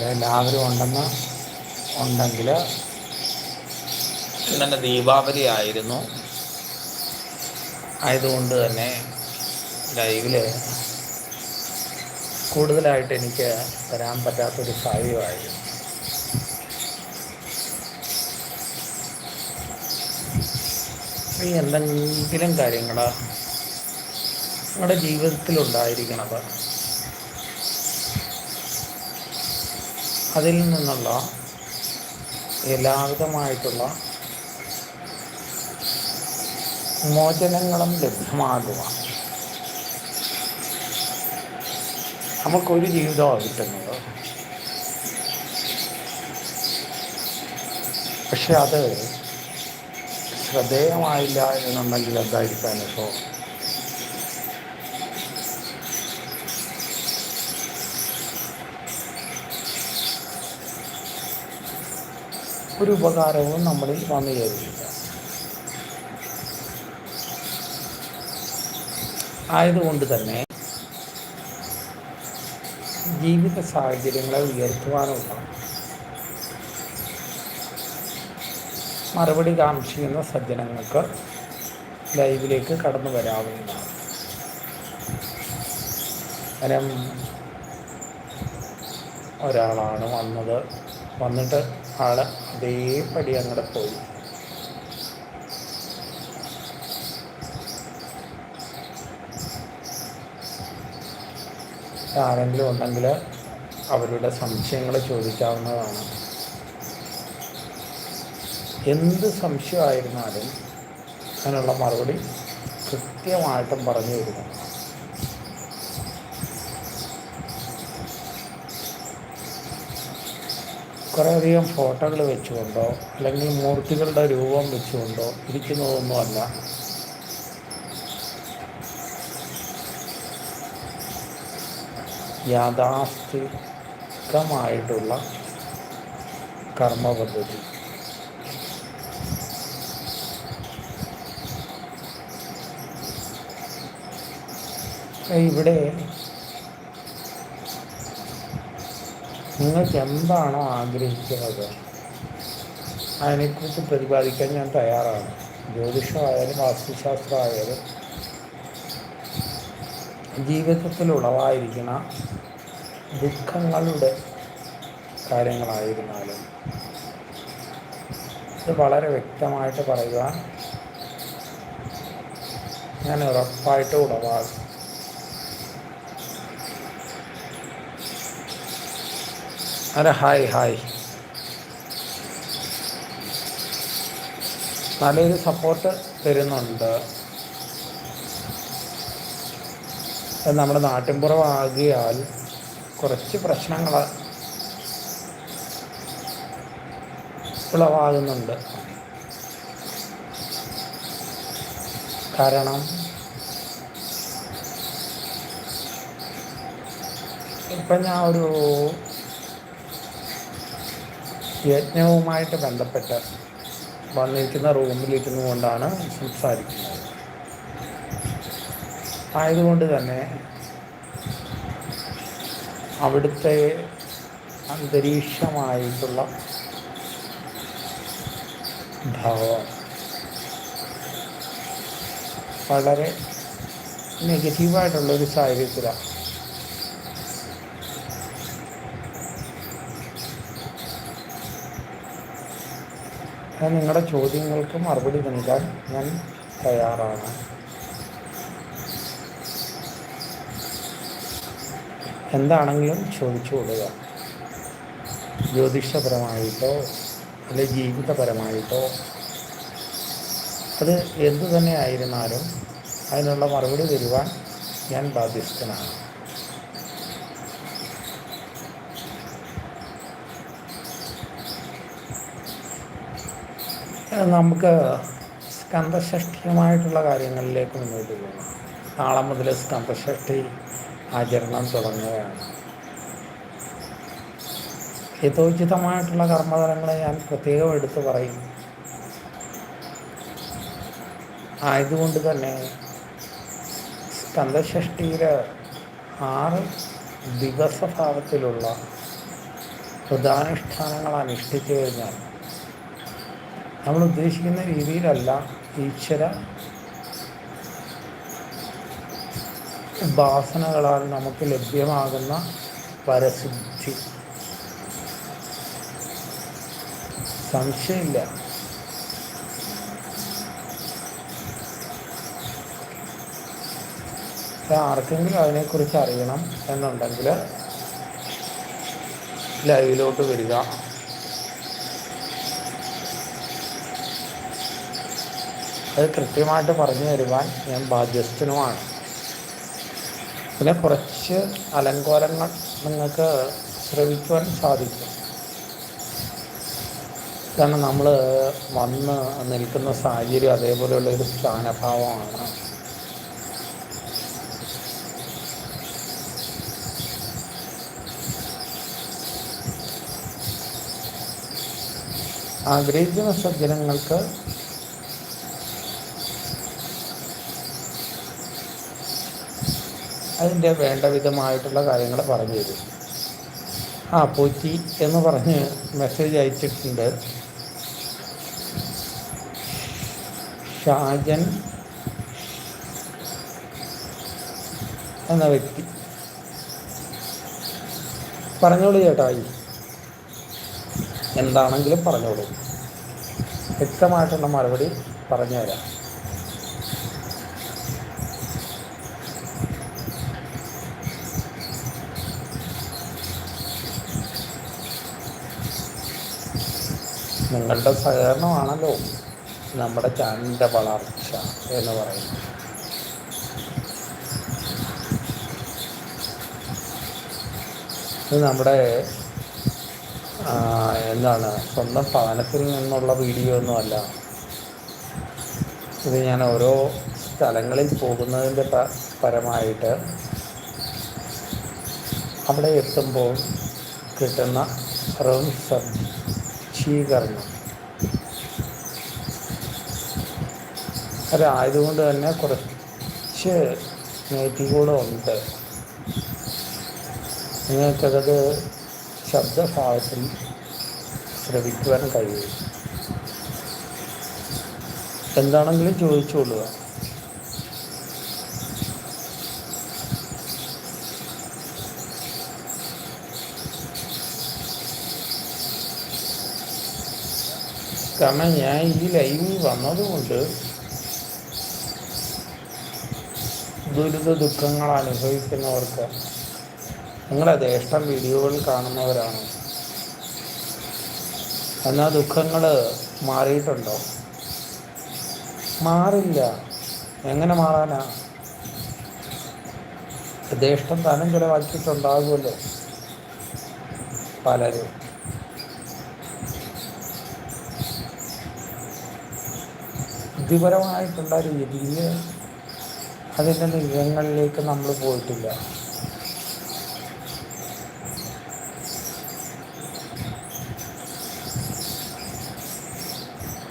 എല്ലാവരും ഉണ്ടെന്ന് ഉണ്ടെങ്കിൽ ഇന്നലെ ദീപാവലി ആയിരുന്നു. ആയതുകൊണ്ട് തന്നെ ലൈവിൽ കൂടുതലായിട്ട് എനിക്ക് വരാൻ പറ്റാത്തൊരു സാഹചര്യമായിരുന്നു. എന്തെങ്കിലും കാര്യങ്ങൾ നിങ്ങളുടെ ജീവിതത്തിലുണ്ടായിരിക്കണത് അതിൽ നിന്നുള്ള എല്ലാവിധമായിട്ടുള്ള മോചനങ്ങളും ലഭ്യമാകുക നമുക്കൊരു ജീവിതമാണ് കിട്ടുന്നത് പക്ഷെ അത് ശ്രദ്ധേയമായില്ല എന്നുണ്ടെങ്കിൽ എന്തായിരിക്കും ഒരു ഉപകാരവും നമ്മളിൽ വന്നു ചേരുന്നില്ല. ആയതുകൊണ്ട് തന്നെ ജീവിത സാഹചര്യങ്ങളെ ഉയർത്തുവാനുള്ള മറുപടി കാക്ഷിക്കുന്ന സജ്ജനങ്ങൾക്ക് ലൈവിലേക്ക് കടന്നു വരാവുന്നതാണ്. കാരണം ഒരാളാണ് വന്നത് വന്നിട്ട് ആൾ അതേപടി അങ്ങോട്ട് പോയി. ആരെങ്കിലും ഉണ്ടെങ്കിൽ അവരുടെ സംശയങ്ങൾ ചോദിക്കാവുന്നതാണ്. എന്ത് സംശയമായിരുന്നാലും അതിനുള്ള മറുപടി കൃത്യമായിട്ടും പറഞ്ഞു തരുന്നു. കുറേയധികം ഫോട്ടോകൾ വെച്ചുകൊണ്ടോ അല്ലെങ്കിൽ മൂർത്തികളുടെ രൂപം വെച്ചുകൊണ്ടോ ഇരിക്കുന്നതൊന്നുമല്ല. യാഥാസ്ഥിതികമായിട്ടുള്ള കർമ്മപദ്ധതി. ഇവിടെ നിങ്ങൾക്ക് എന്താണോ ആഗ്രഹിക്കുന്നത്? അതിനെക്കുറിച്ച് പ്രതിപാദിക്കാൻ ഞാൻ തയ്യാറാണ്. ജ്യോതിഷമായാലും വാസ്തുശാസ്ത്രമായാലും ജീവിതത്തിൽ ഉളവായിരിക്കുന്ന ദുഃഖങ്ങളുടെ കാര്യങ്ങളായിരുന്നാലും ഇത് വളരെ വ്യക്തമായിട്ട് പറയുവാൻ ഞാൻ ഉറപ്പായിട്ട് ഉളവാകും. അല്ല ഹായ് ഹായ്. നല്ലൊരു സപ്പോർട്ട് തരുന്നുണ്ട്. നമ്മുടെ നാട്ടിൻപുറമാകിയാൽ കുറച്ച് പ്രശ്നങ്ങൾ ഉളവാകുന്നുണ്ട്. കാരണം ഇപ്പം ഞാൻ ഒരു യജ്ഞവുമായിട്ട് ബന്ധപ്പെട്ട് വന്നിരിക്കുന്ന റൂമിലിരുന്നു കൊണ്ടാണ് സംസാരിക്കുന്നത്. ആയതുകൊണ്ട് തന്നെ അവിടുത്തെ അന്തരീക്ഷമായിട്ടുള്ള ഭാവം വളരെ നെഗറ്റീവായിട്ടുള്ളൊരു സാഹചര്യത്തിലാണ് ഞാൻ നിങ്ങളുടെ ചോദ്യങ്ങൾക്ക് മറുപടി നൽകാൻ ഞാൻ തയ്യാറാണ്. എന്താണെങ്കിലും ചോദിച്ചു കൊടുക്കുക ജ്യോതിഷപരമായിട്ടോ അല്ലെ ജീവിതപരമായിട്ടോ അത് എന്തു തന്നെ ആയിരുന്നാലും അതിനുള്ള മറുപടി തരുവാൻ ഞാൻ ബാധ്യസ്ഥനാണ്. നമുക്ക് സ്കന്ധഷ്ഠിയുമായിട്ടുള്ള കാര്യങ്ങളിലേക്ക് മുന്നോട്ട് പോകണം നാളെ മുതൽ സ്കന്ധഷ്ഠി ആചരണം തുടങ്ങുകയാണ്. യഥോചിതമായിട്ടുള്ള കർമ്മതലങ്ങളെ ഞാൻ പ്രത്യേകം എടുത്തു പറയും. ആയതുകൊണ്ട് തന്നെ സ്കന്ധഷ്ഠിയിൽ ആറ് ദിവസഭാവത്തിലുള്ള വ്രതാനുഷ്ഠാനങ്ങൾ അനുഷ്ഠിച്ചു കഴിഞ്ഞാൽ നമ്മൾ ഉദ്ദേശിക്കുന്ന രീതിയിലല്ല ഈശ്വര ഉപാസനകളാൽ നമുക്ക് ലഭ്യമാകുന്ന പരസിദ്ധി സംശയമില്ല. ആർക്കെങ്കിലും അതിനെക്കുറിച്ച് അറിയണം എന്നുണ്ടെങ്കിൽ ലൈവിലോട്ട് വരിക. അത് കൃത്യമായിട്ട് പറഞ്ഞു തരുവാൻ ഞാൻ ബാധ്യസ്ഥനുമാണ്. പിന്നെ കുറച്ച് അലങ്കോലങ്ങൾ നിങ്ങൾക്ക് ശ്രവിക്കുവാൻ സാധിക്കും. കാരണം നമ്മൾ വന്ന് നിൽക്കുന്ന സാഹചര്യം അതേപോലെയുള്ള ഒരു സ്ഥാനഭാവമാണ്. ആഗ്രഹിക്കുന്ന സജ്ജനങ്ങൾക്ക് അതിന്റെ വേണ്ട വിധമായിട്ടുള്ള കാര്യങ്ങൾ പറഞ്ഞു തരും. ആ പോറ്റി എന്ന് പറഞ്ഞ് മെസ്സേജ് അയച്ചിട്ടുണ്ട്. ഷാജൻ എന്ന വ്യക്തി. പറഞ്ഞോളൂ ചേട്ടായി എന്താണെങ്കിലും പറഞ്ഞോളൂ. വ്യക്തമായിട്ടുള്ള മറുപടി പറഞ്ഞുതരാം. നിങ്ങളുടെ സഹകരണമാണല്ലോ നമ്മുടെ ചാനലിന്റെ വളർച്ച എന്ന് പറയുന്നത്. ഇത് നമ്മുടെ എന്താണ് സ്വന്തം ഭവനത്തിൽ നിന്നുള്ള വീഡിയോ ഒന്നുമല്ല ഇത് ഞാൻ ഓരോ സ്ഥലങ്ങളിൽ പോകുന്നതിന്റെ പരമായിട്ട് അവിടെ എത്തുമ്പോൾ കിട്ടുന്ന റൂം സജ്ജീകരണം അതായതുകൊണ്ട് തന്നെ കുറച്ച് നെഗറ്റീവുകളും ഉണ്ട്. നിങ്ങൾക്കത് ശബ്ദഭാവത്തിൽ ശ്രവിക്കുവാൻ കഴിയും. എന്താണെങ്കിലും ചോദിച്ചോളുക കാരണം ഞാൻ ഈ ലൈവ് വന്നതുകൊണ്ട് ദുരിത ദുഃഖങ്ങൾ അനുഭവിക്കുന്നവർക്ക് നിങ്ങളത് ദേഷ്ടം വീഡിയോകൾ കാണുന്നവരാണ് എന്നാൽ ദുഃഖങ്ങൾ മാറിയിട്ടുണ്ടോ മാറില്ല എങ്ങനെ മാറാനാ ദേഷ്ടം താനും ചിലവാക്കിയിട്ടുണ്ടാകുമല്ലോ പലരും ബുദ്ധിപരമായിട്ടുള്ള രീതിയിൽ അതിന്റെ നിജങ്ങളിലേക്ക് നമ്മൾ പോയിട്ടില്ല.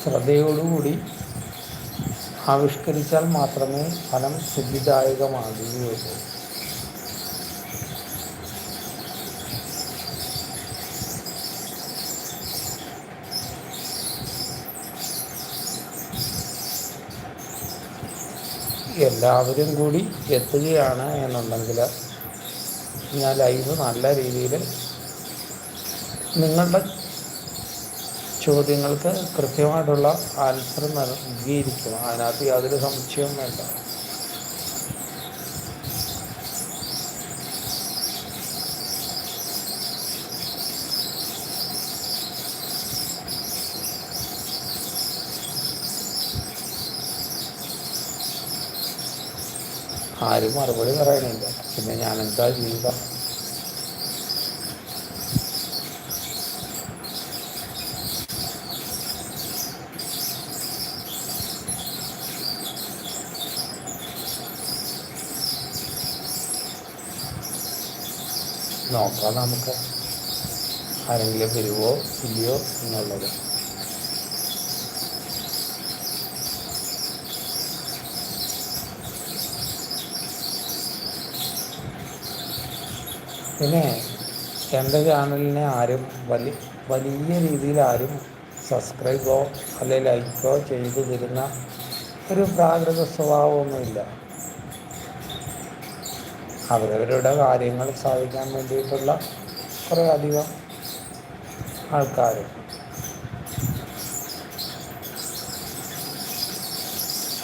ശ്രദ്ധയോടുകൂടി ആവിഷ്കരിച്ചാൽ മാത്രമേ ഫലം സിദ്ധിദായകമാകുകയുള്ളൂ എല്ലാവരും കൂടി എത്തുകയാണ് എന്നുണ്ടെങ്കിൽ ഞാൻ ലൈവ് നല്ല രീതിയിൽ നിങ്ങളുടെ ചോദ്യങ്ങൾക്ക് കൃത്യമായിട്ടുള്ള ആൻസർ നൽകിയിരിക്കും. അതിനകത്ത് യാതൊരു സംശയവും വേണ്ട. ആരും മറുപടി പറയണില്ല പിന്നെ ഞാൻ എന്താ ചെയ്യുക? നോക്കാം നമുക്ക്. ആരെങ്കിലും വരുമോ ഇല്ലയോ എന്നുള്ളത്. പിന്നെ എന്റെ ചാനലിനെ ആരും വലിയ വലിയ രീതിയിൽ ആരും സബ്സ്ക്രൈബോ അല്ലെങ്കിൽ ലൈക്കോ ചെയ്തു തരുന്ന ഒരു പ്രാകൃത സ്വഭാവമൊന്നുമില്ല. അവരവരുടെ കാര്യങ്ങൾ സാധിക്കാൻ വേണ്ടിയിട്ടുള്ള കുറേ അധികം ആൾക്കാർ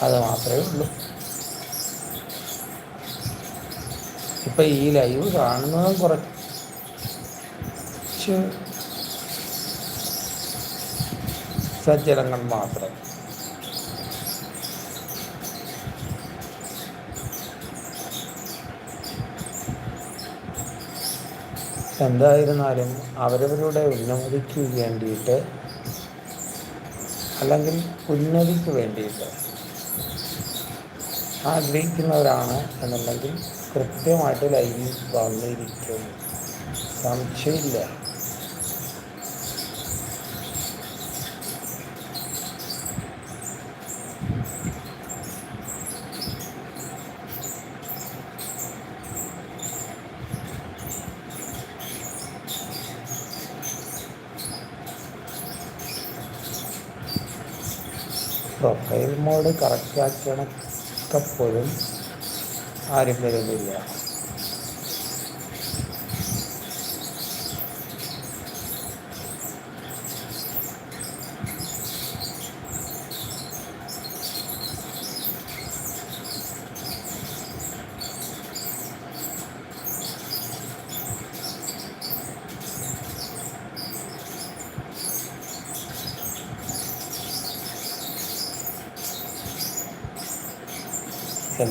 അത് മാത്രമേ ഉള്ളൂ. ഇപ്പം ഈ ലൈവ് കാണുന്നത് കുറച്ച് സജ്ജനങ്ങൾ മാത്രം. എന്തായിരുന്നാലും അവരവരുടെ ഉന്നതിക്ക് വേണ്ടിയിട്ട് അല്ലെങ്കിൽ ഉന്നതിക്ക് വേണ്ടിയിട്ട് ആഗ്രഹിക്കുന്നവരാണ് എന്നുണ്ടെങ്കിൽ കൃത്യമായിട്ട് ലൈവിൽ വന്നിരിക്കും. സംശയമില്ല. പ്രൊഫൈൽ മോഡ് കറക്റ്റ് ആക്കണക്കപ്പോഴും ആരും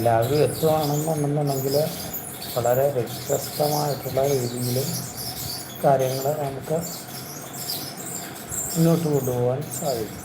എല്ലാവരും എത്തുകയാണെന്നുണ്ടെന്നുണ്ടെങ്കിൽ വളരെ വ്യത്യസ്തമായിട്ടുള്ള രീതിയിൽ കാര്യങ്ങൾ നമുക്ക് മുന്നോട്ട് കൊണ്ടുപോകാൻ സാധിക്കും.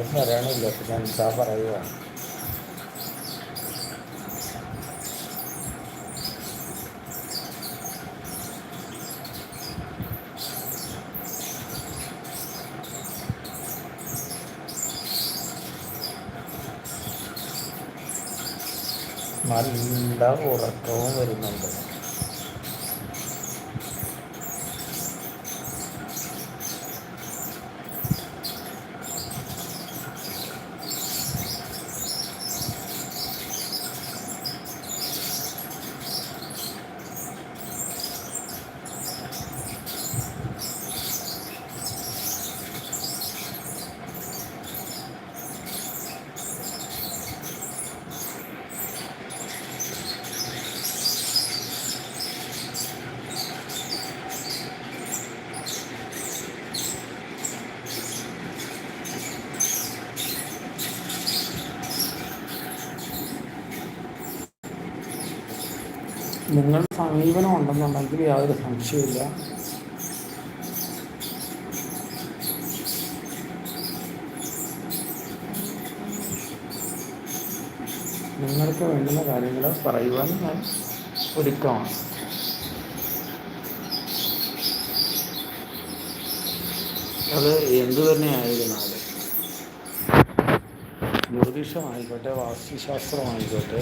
ആരും പറയണില്ല പിന്നെ എന്താ പറയുക നല്ല ഉറക്കവും വരുന്നുണ്ട് നിങ്ങളുടെ സമീപനം ഉണ്ടെന്നുണ്ടെങ്കിൽ യാതൊരു സംശയമില്ല നിങ്ങൾക്ക് വേണ്ടുന്ന കാര്യങ്ങൾ പറയുവാൻ ഞാൻ ഒരുക്കമാണ്. അത് എന്തു തന്നെ ആയിരുന്നാലും ജ്യോതിഷമായിക്കോട്ടെ വാസ്തുശാസ്ത്രമായിക്കോട്ടെ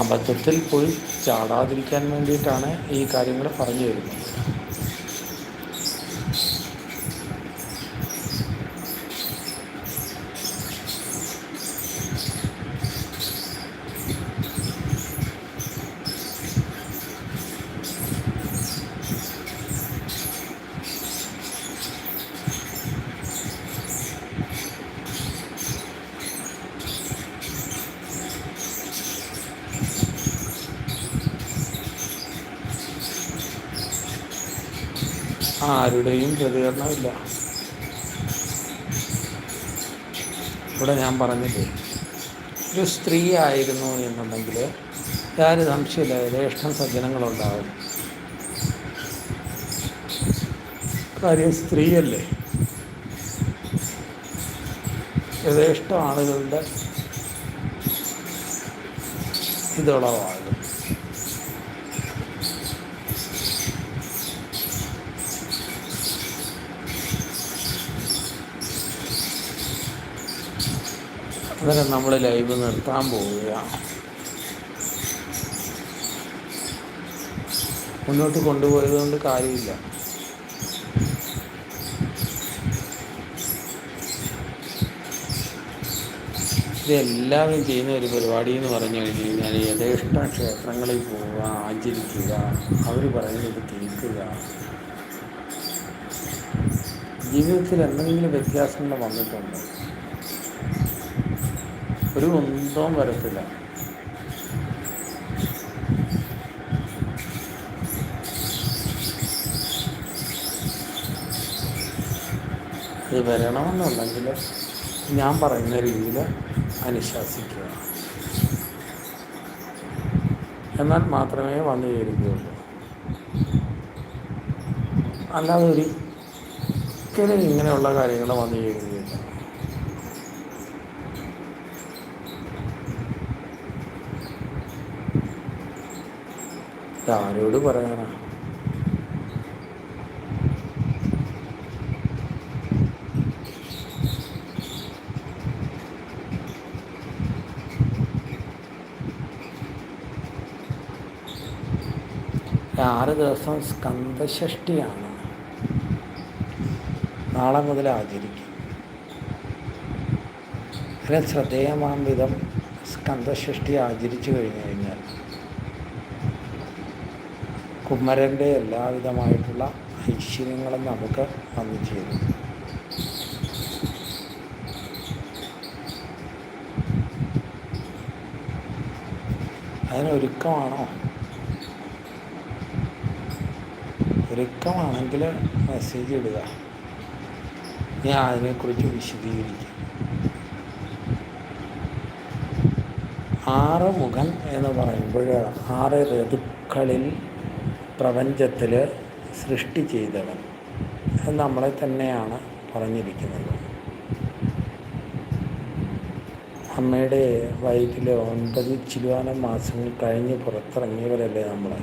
അബദ്ധത്തിൽ പോയി ചാടാതിരിക്കാൻ വേണ്ടിയിട്ടാണ് ഈ കാര്യങ്ങൾ പറഞ്ഞു തരുന്നത് ആരുടെയും പ്രതികരണമില്ല. ഇവിടെ ഞാൻ പറഞ്ഞില്ലേ ഒരു സ്ത്രീ ആയിരുന്നു എന്നുണ്ടെങ്കിൽ യാതൊരു സംശയമില്ല യഥേഷ്ടം സജ്ജനങ്ങളുണ്ടാകും കാര്യം സ്ത്രീയല്ലേ. യഥേഷ്ടം ആളുകളുടെ ഇതുളവാകും അന്നേരം നമ്മൾ ലൈവ് നിർത്താൻ പോവുകയാണ് മുന്നോട്ട് കൊണ്ടുപോയത് കൊണ്ട് കാര്യമില്ല. ഇതെല്ലാവരും ചെയ്യുന്ന ഒരു പരിപാടി എന്ന് പറഞ്ഞു കഴിഞ്ഞ് കഴിഞ്ഞാൽ യഥേഷ്ട ക്ഷേത്രങ്ങളിൽ പോവുക ആചരിക്കുക അവർ പറയുന്നത് കേൾക്കുക. ജീവിതത്തിൽ എന്തെങ്കിലും വ്യത്യാസങ്ങൾ വന്നിട്ടുണ്ട്? ഒരു കുന്തവും വരത്തില്ല. ഇത് വരണമെന്നുണ്ടെങ്കിൽ ഞാൻ പറയുന്ന രീതിയിൽ അനുശാസിക്കുക. എന്നാൽ മാത്രമേ വന്നു ചേരുകയുള്ളൂ അല്ലാതെ ഒരിക്കലും ഇങ്ങനെയുള്ള കാര്യങ്ങൾ വന്നു ചേരുകയില്ല ആരോട് പറയാനാ? ആറ് ദിവസം സ്കന്ദഷഷ്ടിയാണ് നാളെ മുതൽ ആചരിക്കും. അങ്ങനെ ശ്രദ്ധേയമാം വിധം സ്കന്ദഷഷ്ടി ആചരിച്ചു കഴിഞ്ഞു കഴിഞ്ഞാൽ. കുമരന്റെ എല്ലാവിധമായിട്ടുള്ള ഐശ്വര്യങ്ങളും നമുക്ക് വന്നു ചേരും. അതിനൊരുക്കമാണോ? ഒരുക്കമാണെങ്കിൽ മെസ്സേജ് ഇടുക. ഞാൻ അതിനെക്കുറിച്ച് വിശദീകരിക്കും. ആറ് മുഖൻ എന്ന് പറയുമ്പോൾ ആറ് ഋതുക്കളിൽ പ്രപഞ്ചത്തിൽ സൃഷ്ടി ചെയ്തവൻ. അത് നമ്മളെ തന്നെയാണ് പറഞ്ഞിരിക്കുന്നത്. അമ്മയുടെ വയറ്റിൽ ഒൻപത് ചിരുവാനം മാസങ്ങൾ കഴിഞ്ഞ് പുറത്തിറങ്ങിയവരല്ലേ നമ്മളെ?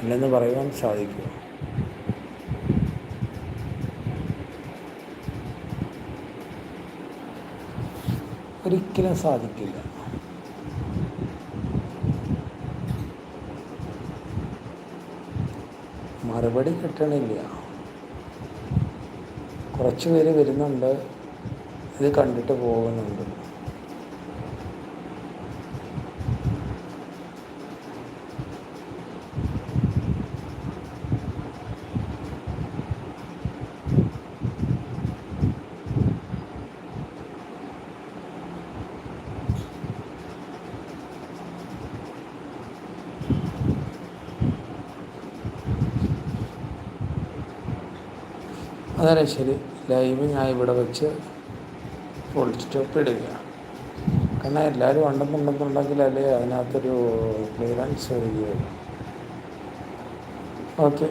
അല്ലെന്ന് പറയുവാൻ സാധിക്കുമോ ഒരിക്കലും സാധിക്കില്ല. മറുപടി കിട്ടണില്ല. കുറച്ച് പേര് വരുന്നുണ്ട്. ഇത് കണ്ടിട്ട് പോകുന്നുണ്ട്. അതല്ലേ ശരി ലൈവ് ഞാൻ ഇവിടെ വെച്ച് ഫുൾ സ്റ്റോപ്പ് കാരണം എല്ലാവരും ഉണ്ടെന്നുണ്ടെന്നുണ്ടെങ്കിൽ അല്ലേ അതിനകത്തൊരു ക്ലിയറൻസ് വരികയുള്ളൂ. ഓക്കെ.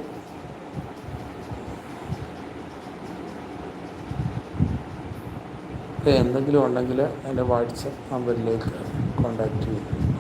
എന്തെങ്കിലും ഉണ്ടെങ്കിൽ എന്റെ വാട്സപ്പ് നമ്പറിലേക്ക് കോണ്ടാക്ട് ചെയ്യും